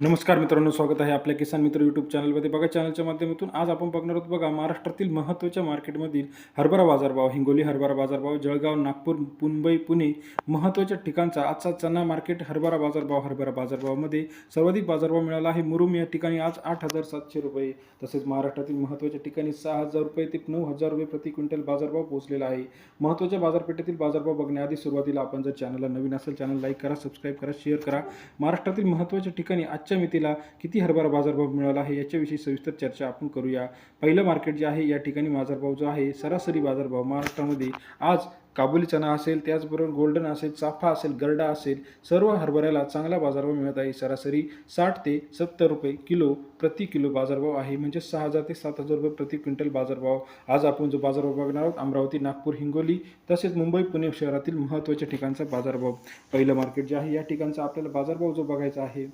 नमस्कार मित्रांनो स्वागत आहे आपल्या किसान मित्र यूट्यूब चॅनलमध्ये. बघा चॅनलच्या माध्यमातून आज आपण बघणार आहोत बघा महाराष्ट्रातील महत्त्वाच्या मार्केटमधील हरभरा बाजारभाव हिंगोली हरभरा बाजारभाव जळगाव नागपूर मुंबई पुणे महत्त्वाच्या ठिकाणचा आजचा चना मार्केट हरभरा बाजारभाव हरभरा बाजारभावामध्ये सर्वाधिक बाजारभाव मिळाला आहे. मुरुम या ठिकाणी आज आठ हजार सातशे रुपये तसेच महाराष्ट्रातील महत्त्वाच्या ठिकाणी सहा हजार रुपये ते नऊ हजार रुपये प्रति क्विंटल बाजारभाव पोहोचलेला आहे. महत्त्वाच्या बाजारपेठेतील बाजारभाव बघण्याआधी सुरुवातीला आपण जर चॅनलला नवीन असेल चॅनल लाईक करा सबस्क्राईब करा शेअर करा. महाराष्ट्रातील महत्त्वाच्या ठिकाणी आज आजच्या मितीला किती हरभरा बाजारभाव मिळाला आहे याच्याविषयी सविस्तर चर्चा आपण करूया. पहिलं मार्केट जे आहे या ठिकाणी बाजारभाव जो आहे सरासरी बाजारभाव महाराष्ट्रामध्ये आज काबुली चणा असेल त्याचबरोबर गोल्डन असेल चाफा असेल गरडा असेल सर्व हरभऱ्याला चांगला बाजारभाव मिळत आहे. सरासरी साठ ते सत्तर रुपये किलो प्रति किलो बाजारभाव आहे. म्हणजे सहा हजार ते सात हजार रुपये प्रति क्विंटल बाजारभाव आज आपण जो बाजारभाव बघणार आहोत अमरावती नागपूर हिंगोली तसेच मुंबई पुणे शहरातील महत्त्वाच्या ठिकाणचा बाजारभाव. पहिलं मार्केट जे आहे या ठिकाणचा आपल्याला बाजारभाव जो बघायचा आहे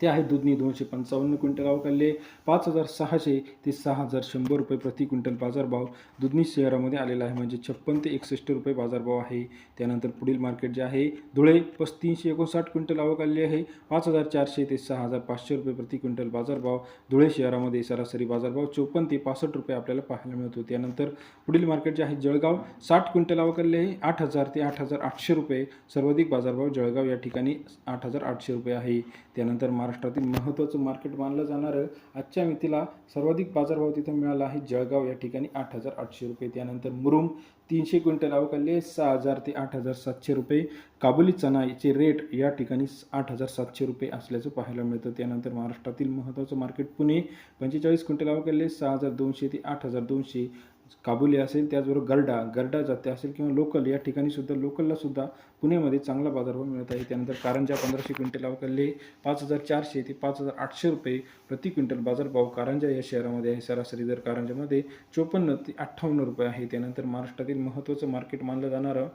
ते आहे दुधनी दोनशे पंचावन्न क्विंटल अवकाले पाच हजार सहाशे ते सहा हजार शंभर रुपये प्रति क्विंटल बाजारभाव दुधनी शहरामध्ये आलेला आहे. म्हणजे छप्पन ते एकसष्ट रुपये बाजारभाव आहे. त्यानंतर पुढील मार्केट जे आहे धुळे पस्तीनशे एकोणसाठ क्विंटल अवकालले आहे. पाच हजार चारशे ते सहा हजार पाचशे रुपये प्रति क्विंटल बाजारभाव धुळे शहरामध्ये सरासरी बाजारभाव चोपन्न ते पासष्ट रुपये आपल्याला पाहायला मिळतो त्यानंतर पुढील मार्केट जे आहे जळगाव साठ क्विंटल अवकालले आहे. आठ हजार ते आठ हजार आठशे रुपये सर्वाधिक बाजारभाव जळगाव या ठिकाणी आठ हजार आठशे रुपये आहे. त्यानंतर महाराष्ट्रातील महत्त्वाचं मार्केट मानलं जाणारं आजच्या मितीला सर्वाधिक बाजारभाव तिथं मिळाला आहे. जळगाव या ठिकाणी आठ हजार आठशे रुपये त्यानंतर मुरुम तीनशे क्विंटल अवकाले सहा हजार ते आठ हजार सातशे रुपये काबुली चना याचे रेट या ठिकाणी आठ हजार सातशे रुपये असल्याचं पाहायला मिळतं. त्यानंतर महाराष्ट्रातील महत्त्वाचं मार्केट पुणे पंचेचाळीस क्विंटल अवकालले सहा हजार दोनशे ते आठ हजार दोनशे काबुली असेल त्याचबरोबर गरडा गरडा जाते असेल किंवा लोकल या ठिकाणी सुद्धा लोकलला सुद्धा पुण्यामध्ये चांगला बाजारभाव मिळत आहे. त्यानंतर कारंजा पंधराशे क्विंटल अवकालले पाच हजार चारशे ते पाच हजार आठशे रुपये प्रति क्विंटल बाजारभाव कारंजा या शहरामध्ये आहे. सरासरी दर कारंजामध्ये चोपन्न ते अठ्ठावन्न रुपये आहे. त्यानंतर महाराष्ट्रातील महत्त्वाचं मार्केट मानलं जाणारं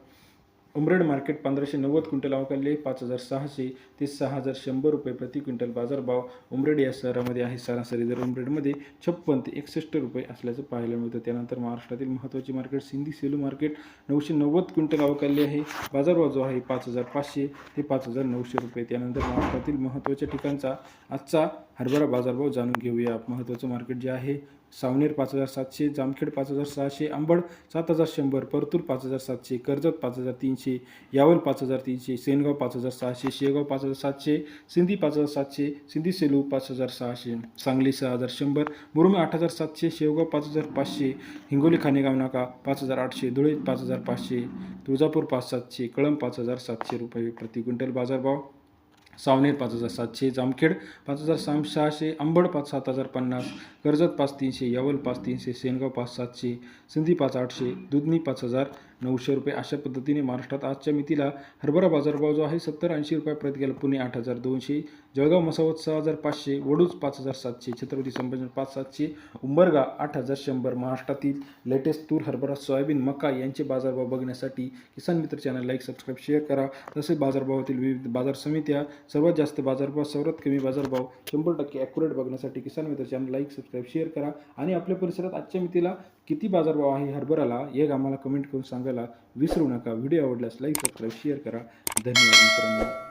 उमरेड मार्केट पंधराशे नव्वद क्विंटल अवकाले पाच हजार सहाशे ते सहा हजार शंभर रुपये प्रति क्विंटल बाजारभाव उमरेड या शहरामध्ये आहे. सरासरी दर उमरेडमध्ये छप्पन ते एकसष्ट रुपये असल्याचं पाहायला मिळतं. त्यानंतर महाराष्ट्रातील महत्त्वाची मार्केट सिंधी सेलू मार्केट नऊशे नव्वद क्विंटल अवकाले आहे. बाजारभाव जो आहे पाच हजार पाचशे ते पाच हजार नऊशे रुपये. त्यानंतर महाराष्ट्रातील महत्त्वाच्या ठिकाणचा आजचा हरभरा बाजारभाव जाणून घेऊया. महत्त्वाचं मार्केट जे आहे सावनेर पाच हजार सातशे जामखेड पाच हजार सहाशे अंबड सात हजार शंभर परतूर पाच हजार सातशे कर्जत पाच हजार तीनशे यावल पाच हजार तीनशे सेनगाव पाच हजार सहाशे शेगाव पाच हजार सातशे सिंधी पाच हजार सातशे सिंधी सेलू पाच हजार सहाशे सांगली सहा हजार शंभर मुरुम आठ हजार सातशे शेवगाव पाच हजार पाचशे हिंगोली खानेगाव नाका पाच हजार आठशे धुळे पाच हजार पाचशे तुळजापूर पाच सातशे कळंब पाच हजार सातशे रुपये प्रति क्विंटल बाजारभाव सावनेर पाच हजार सातशे जामखेड पाच हजार साम सहाशे अंबड पाच सात हजार पन्नास कर्जत पाच तीनशे यावल पाच तीनशे सेनगाव पाच सातशे सिंधी पाच आठशे दुधनी पाच हजार नऊशे रुपये अशा पद्धतीने महाराष्ट्रात आजच्या मितीला हरभरा बाजारभाव जो आहे सत्तर ऐंशी रुपये प्रति गेला. पुणे आठ हजार दोनशे जळगाव मसावत सहा हजार पाचशे वडूज पाच हजार सातशे छत्रपती संभाजी पाच सातशे उंबरगा आठ हजार शंभर महाराष्ट्रातील लेटेस्ट तूर हरभरा सोयाबीन मका यांचे बाजारभाव बघण्यासाठी किसान मित्र चॅनल लाईक सबस्क्राईब शेअर करा. तसेच बाजारभावातील विविध बाजार समित्या सर्वात जास्त बाजारभाव सर्वात कमी बाजारभाव शंभर टक्के ॲक्युरेट बघण्यासाठी किसान मित्र चॅनल लाईक सबस्क्राईब शेअर करा. आणि आपल्या परिसरात आजच्या मितीला किती बाजारभाव आहे हरभराला एक आम्हाला कमेंट करून सांगा. सांगायला विसरू नका व्हिडिओ आवडल्यास लाईक सबस्क्राईब शेअर करा धन्यवाद मित्रांनो